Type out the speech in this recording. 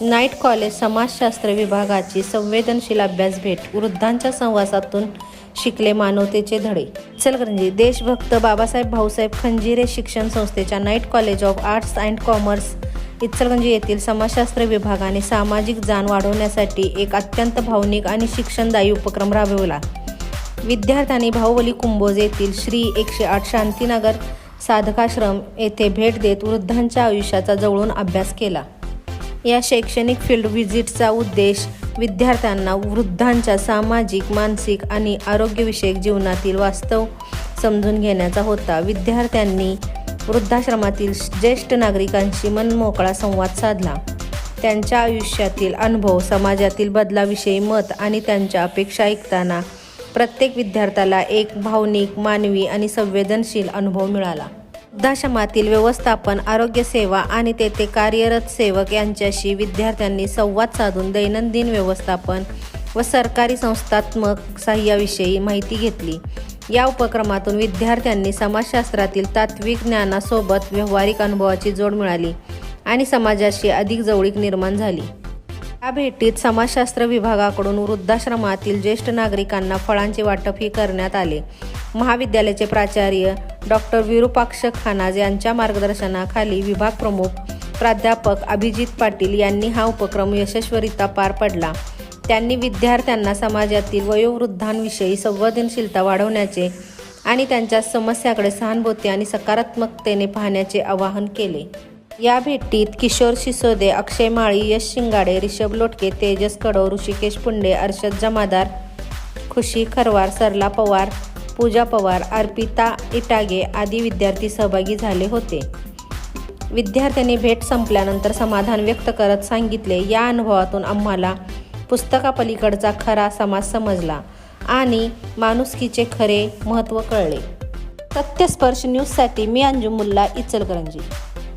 Night college समाजशास्त्र विभागाची संवेदनशील अभ्यास भेट वृद्धांच्या संवासातून शिकले मानवतेचे धडे. इचलकरंजी देशभक्त बाबासाहेब भाऊसाहेब खंजिरे शिक्षण संस्थेच्या night college of arts and commerce Ichalkaranji येथील समाजशास्त्र विभागाने सामाजिक जाण वाढवण्यासाठी एक अत्यंत भावनिक आणि शिक्षणदायी उपक्रम राबविला. विद्यार्थ्यांनी भाऊवली कुंभोज येथील श्री एकशे आठ शांतीनगर साधकाश्रम येथे भेट देत वृद्धांच्या आयुष्याचा जवळून अभ्यास केला. या शैक्षणिक फील्ड व्हिजिटचा उद्देश विद्यार्थ्यांना वृद्धांच्या सामाजिक मानसिक आणि आरोग्यविषयक जीवनातील वास्तव समजून घेण्याचा होता. विद्यार्थ्यांनी वृद्धाश्रमातील ज्येष्ठ नागरिकांशी मनमोकळा संवाद साधला. त्यांच्या आयुष्यातील अनुभव समाजातील बदलाविषयी मत आणि त्यांच्या अपेक्षा ऐकताना प्रत्येक विद्यार्थ्याला एक भावनिक मानवी आणि संवेदनशील अनुभव मिळाला. वृद्धाश्रमातील व्यवस्थापन आरोग्य सेवा आणि तेथे कार्यरत सेवक यांच्याशी विद्यार्थ्यांनी संवाद साधून दैनंदिन व्यवस्थापन व सरकारी संस्थात्मक सहाय्याविषयी माहिती घेतली. या उपक्रमातून विद्यार्थ्यांनी समाजशास्त्रातील तात्विक ज्ञानासोबत व्यावहारिक अनुभवाची जोड मिळाली आणि समाजाशी अधिक जवळीक निर्माण झाली. या भेटीत समाजशास्त्र विभागाकडून वृद्धाश्रमातील ज्येष्ठ नागरिकांना फळांचे वाटपही करण्यात आले. महाविद्यालयाचे प्राचार्य डॉक्टर विरूपाक्ष खानाज यांच्या मार्गदर्शनाखाली विभाग प्रमुख प्राध्यापक अभिजित पाटील यांनी हा उपक्रम यशस्वीरित्या पार पडला. त्यांनी विद्यार्थ्यांना समाजातील वयोवृद्धांविषयी संवेदनशीलता वाढवण्याचे आणि त्यांच्या समस्याकडे सहानुभूती आणि सकारात्मकतेने पाहण्याचे आवाहन केले. या भेटीत किशोर सिसोदे अक्षय माळी यश शिंगाडे रिषभ लोटके तेजस कडव ऋषिकेश पुंडे अर्षद जमादार खुशी खरवार सरला पवार पूजा पवार अर्पिता इटागे आदी विद्यार्थी सहभागी झाले होते. विद्यार्थ्यांनी भेट संपल्यानंतर समाधान व्यक्त करत सांगितले या अनुभवातून आम्हाला पुस्तकापलीकडचा खरा समाज समजला आणि माणुसकीचे खरे महत्त्व कळले. सत्यस्पर्श न्यूजसाठी मी अंजुमुल्ला इचलकरंजी.